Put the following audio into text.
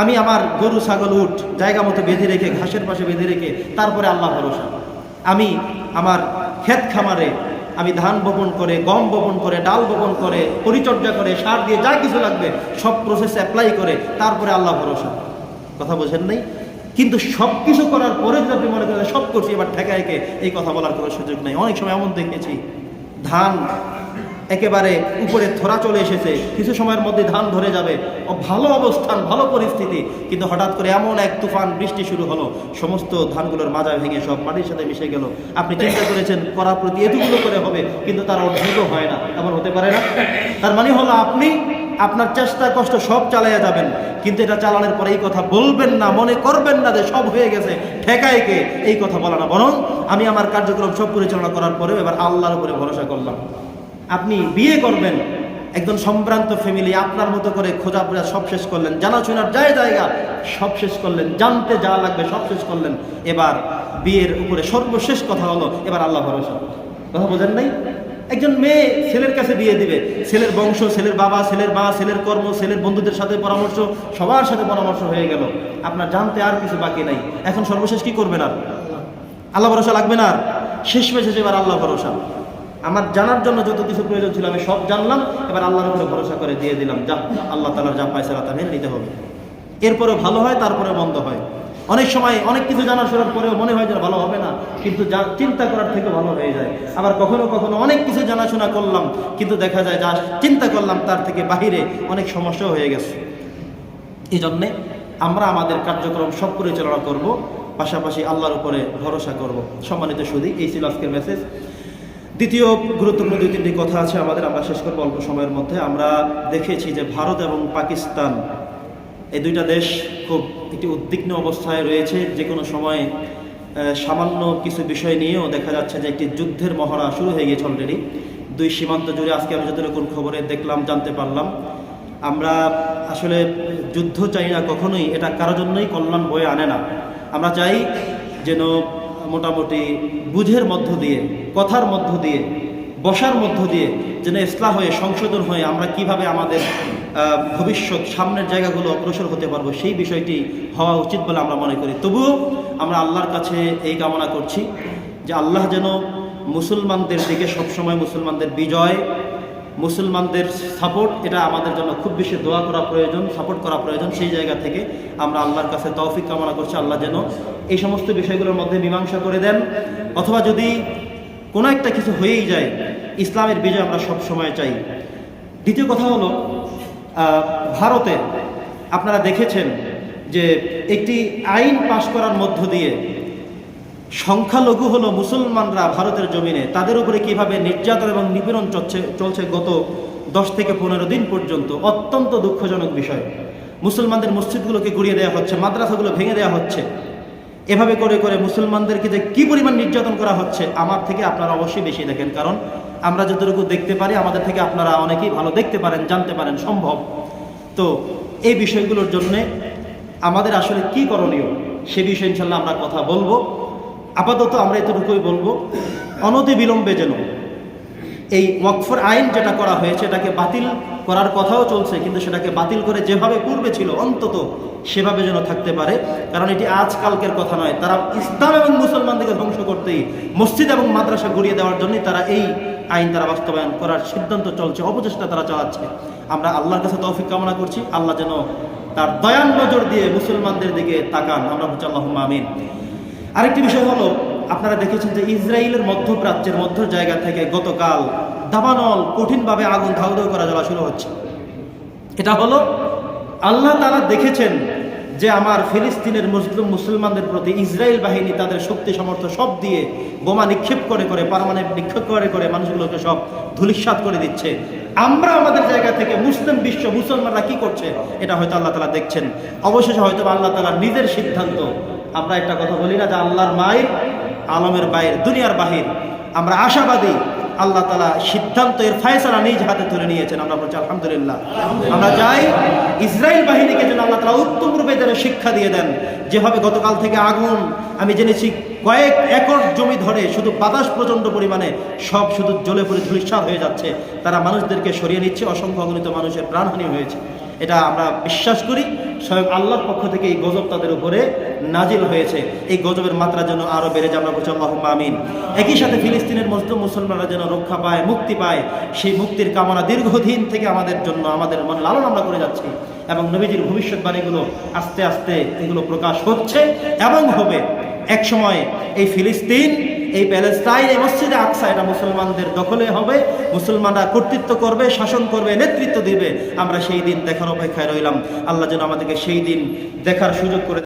আমি আমার গরু, ছাগল উঠ জায়গা মতো বেঁধে রেখে, ঘাসের পাশে বেঁধে রেখে তারপরে আল্লাহ ভরসা। আমি আমার ক্ষেত খামারে আমি ধান বপন করে, গম বপন করে, ডাল বপন করে, পরিচর্যা করে, সার দিয়ে যা কিছু লাগবে সব প্রসেস অ্যাপ্লাই করে তারপরে আল্লাহ ভরসা। কথা বোঝেন নাই? কিন্তু সব কিছু করার পরে যদি আপনি মনে করেন সব করছি, এবার ঠেকা একে এই কথা বলার কোনো সুযোগ নেই। অনেক সময় এমন দেখেছি, ধান একেবারে উপরে থরা চলে এসেছে। কিছু সময়ের মধ্যে ধান ধরে যাবে। ও ভালো অবস্থান, ভালো পরিস্থিতি। কিন্তু হঠাৎ করে এমন এক তুফান, বৃষ্টি শুরু হলো। সমস্ত ধানগুলোর মাজা ভেঙে সব মাটির সাথে মিশে গেল। আপনি চিন্তা করেছেন, করা প্রতি এতগুলো করে হবে, কিন্তু তার অর্ধেকও হয় না। এমন হতে পারে না? তার মানে হলো আপনি, আপনার চেষ্টা কষ্ট সব চালাইয়া যাবেন। কিন্তু এটা চালানোর পরে এই কথা বলবেন না, মনে করবেন না যে সব হয়ে গেছে। ঠেকায় কে? এই কথা বলা না। বরং আমি আমার কার্যক্রম সব পরিচালনা করার পরেও এবার আল্লাহর উপরে ভরসা করলাম। আপনি বিয়ে করবেন। একজন সম্ভ্রান্ত ফ্যামিলি আপনার মতো করে খোঁজা পড়া সব শেষ করলেন। জানাশোনার যায় জায়গা, সব শেষ করলেন। জানতে যা লাগবে সব শেষ করলেন। এবার বিয়ের উপরে সর্বশেষ কথা হলো, এবার আল্লাহ ভরসা। কথা বোঝেন নাই? একজন মেয়ে ছেলের কাছে বিয়ে দিবে। ছেলের বংশ, ছেলের বাবা, ছেলের মা, ছেলের কর্ম, ছেলের বন্ধুদের সাথে পরামর্শ, সবার সাথে পরামর্শ হয়ে গেল। আপনার জানতে আর কিছু বাকি নাই। এখন সর্বশেষ কি করবেন আর? আল্লাহ ভরসা লাগবে না আর? শেষ মেশে এবার আল্লাহ ভরসা। আমার জানার জন্য যত কিছু প্রয়োজন ছিল আমি সব জানলাম, এবার আল্লাহর উপরে ভরসা করে দিয়ে দিলাম, যা আল্লাহ তালার যা পায়সারা তা মেনে নিতে হবে। এরপরে ভালো হয়, তারপরে মন্দ হয়। অনেক সময় অনেক কিছু জানা শোনার পরেও মনে হয় যে ভালো হবে না, কিন্তু চিন্তা করার থেকে ভালো হয়ে যায়। আবার কখনো কখনো অনেক কিছু জানাশোনা করলাম, কিন্তু দেখা যায় যা চিন্তা করলাম তার থেকে বাহিরে অনেক সমস্যা হয়ে গেছে। এই জন্যে আমরা আমাদের কার্যক্রম সব পরিচালনা করব, পাশাপাশি আল্লাহর উপরে ভরসা করব। সম্মানিত সুদী এই ছিল আজকের মেসেজ দ্বিতীয় গুরুত্বপূর্ণ দুই তিনটি কথা আছে, আমাদের আমরা শেষ করব অল্প সময়ের মধ্যে। আমরা দেখেছি যে ভারত এবং পাকিস্তান, এই দুইটা দেশ খুব একটি উদ্বিগ্ন অবস্থায় রয়েছে। যে কোনো সময় সামান্য কিছু বিষয় নিয়েও দেখা যাচ্ছে যে একটি যুদ্ধের মহড়া শুরু হয়ে গিয়েছে অলরেডি দুই সীমান্ত জুড়ে আজকে আমি যতটুকু খবরে দেখলাম, জানতে পারলাম। আমরা আসলে যুদ্ধ চাই না কখনোই, এটা কারোর জন্যই কল্যাণ বয়ে আনে না। আমরা চাই যেন মোটামুটি বুঝের মধ্য দিয়ে কথার মধ্য দিয়ে, বসার মধ্য দিয়ে যেন ইসলাম হয়ে, সংশোধন হয়ে আমরা কীভাবে আমাদের ভবিষ্যৎ সামনের জায়গাগুলো অগ্রসর হতে পারব সেই বিষয়টি হওয়া উচিত বলে আমরা মনে করি। তবুও আমরা আল্লাহর কাছে এই কামনা করছি যে আল্লাহ যেন মুসলমানদের দিকে সবসময় মুসলমানদের বিজয়, মুসলমানদের সাপোর্ট, এটা আমাদের জন্য খুব বেশি দোয়া করা প্রয়োজন, সাপোর্ট করা প্রয়োজন সেই জায়গা থেকে আমরা আল্লাহর কাছে তৌফিক কামনা করছি। আল্লাহ যেন এই সমস্ত বিষয়গুলোর মধ্যে মীমাংসা করে দেন। অথবা যদি কোনো একটা কিছু হয়েই যায়, ইসলামের বিজয় আমরা সব সময় চাই। দ্বিতীয় কথা হলো ভারতে আপনারা দেখেছেন যে একটি আইন পাশ করার মধ্য দিয়ে সংখ্যালঘু হলো মুসলমানরা ভারতের জমিনে, তাদের উপরে কীভাবে নির্যাতন এবং নিপীড়ন চলছে চলছে গত দশ থেকে পনেরো দিন পর্যন্ত, অত্যন্ত দুঃখজনক বিষয়। মুসলমানদের মসজিদগুলোকে গুড়িয়ে দেওয়া হচ্ছে, মাদ্রাসাগুলো ভেঙে দেওয়া হচ্ছে। এভাবে করে করে মুসলমানদেরকে যে কি পরিমাণ নির্যাতন করা হচ্ছে, আমার থেকে আপনারা অবশ্যই বেশি দেখেন। কারণ আমরা যতটুকু দেখতে পারি, আমাদের থেকে আপনারা অনেকেই ভালো দেখতে পারেন, জানতে পারেন, সম্ভব। তো এই বিষয়গুলোর জন্যে আমাদের আসলে কি করণীয়, সে বিষয়ে ইনশাল্লাহ আমরা কথা বলব। আপাতত আমরা এতটুকুই বলব অনতি বিলম্বে যেন এই ওয়াকফর আইন যেটা করা হয়েছে, এটাকে বাতিল করার কথাও চলছে, কিন্তু সেটাকে বাতিল করে যেভাবে পূর্বে ছিল, অন্তত সেভাবে যেন থাকতে পারে, কারণ এটি আজকালকের কথা নয়। তারা ইসলাম এবং মুসলমানদেরকে ধ্বংস করতেই মসজিদ এবং মাদ্রাসা গড়িয়ে দেওয়ার জন্যই তারা এই আইন তারা বাস্তবায়ন করার সিদ্ধান্ত চলছে, অপচেষ্টা তারা চালাচ্ছে। আমরা আল্লাহর কাছে তৌফিক কামনা করছি, আল্লাহ যেন তার দয়ান নজর দিয়ে মুসলমানদের দিকে তাকান। আমরা বলছি আল্লাহ আমিন। আরেকটি বিষয় হলো আপনারা দেখেছেন যে ইসরায়েলের মধ্যপ্রাচ্যের মধ্য জায়গা থেকে গতকাল দাবানল কঠিনভাবে আগুন ধাউ ধাউ করা জ্বলা শুরু হচ্ছে। এটা হলো, আল্লাহ তারা দেখেছেন যে আমার ফিলিস্তিনের মুসলিম মুসলমানদের প্রতি ইসরায়েল বাহিনী তাদের শক্তি সমর্থ সব দিয়ে বোমা নিক্ষেপ করে করে, পারমাণবিক নিক্ষেপ করে করে মানুষগুলোকে সব ধুলিস্বাদ করে দিচ্ছে। আমরা আমাদের জায়গা থেকে মুসলিম বিশ্ব মুসলমানরা কি করছে, এটা হয়তো আল্লাহ তালা দেখছেন। অবশেষে হয়তো আল্লাহ তালা নিজের সিদ্ধান্ত। আমরা একটা কথা বলি না যে আল্লাহর মায়ের আলমের বাইর দুনিয়ার বাহির। আমরা আশাবাদী, আল্লাহ তালা সিদ্ধান্ত এর ফায়সালা নিজ হাতে তুলে নিয়েছেন। আমরা বলছি, আলহামদুলিল্লাহ। আমরা যাই ইসরায়েল বাহিনীকে যেন আল্লাহ তালা উত্তম রূপে যেন শিক্ষা দিয়ে দেন। যেভাবে গতকাল থেকে আগুন, আমি জেনেছি, কয়েক একর জমি ধরে শুধু বাতাস প্রচণ্ড পরিমাণে, সব শুধু জ্বলে পড়ে ধূলিসাৎ হয়ে যাচ্ছে। তারা মানুষদেরকে সরিয়ে নিচ্ছে, অসংখ্য অগণিত মানুষের প্রাণহানি হয়েছে। এটা আমরা বিশ্বাস করি, স্বয়ং আল্লাহর পক্ষ থেকে এই গজব তাদের উপরে নাজিল হয়েছে। এই গজবের মাত্রা যেন আরও বেড়ে আমরা বলছি আল্লাহ আমিন। একই সাথে ফিলিস্তিনের মজলুম মুসলমানরা যেন রক্ষা পায়, মুক্তি পায়, সেই মুক্তির কামনা দীর্ঘদিন থেকে আমাদের জন্য, আমাদের মন লালন আমরা করে যাচ্ছি। এবং নবীজির ভবিষ্যৎবাণীগুলো আস্তে আস্তে এগুলো প্রকাশ হচ্ছে এবং হবে। এক সময় এই ফিলিস্তিন, এই প্যালেস্তাইন, এই মসজিদে আকসা, এটা মুসলমানদের দখলে হবে, মুসলমানরা কর্তৃত্ব করবে, শাসন করবে, নেতৃত্ব দিবে। আমরা সেই দিন দেখার অপেক্ষায় রইলাম। আল্লাহ যেন আমাদেরকে সেই দিন দেখার সুযোগ করে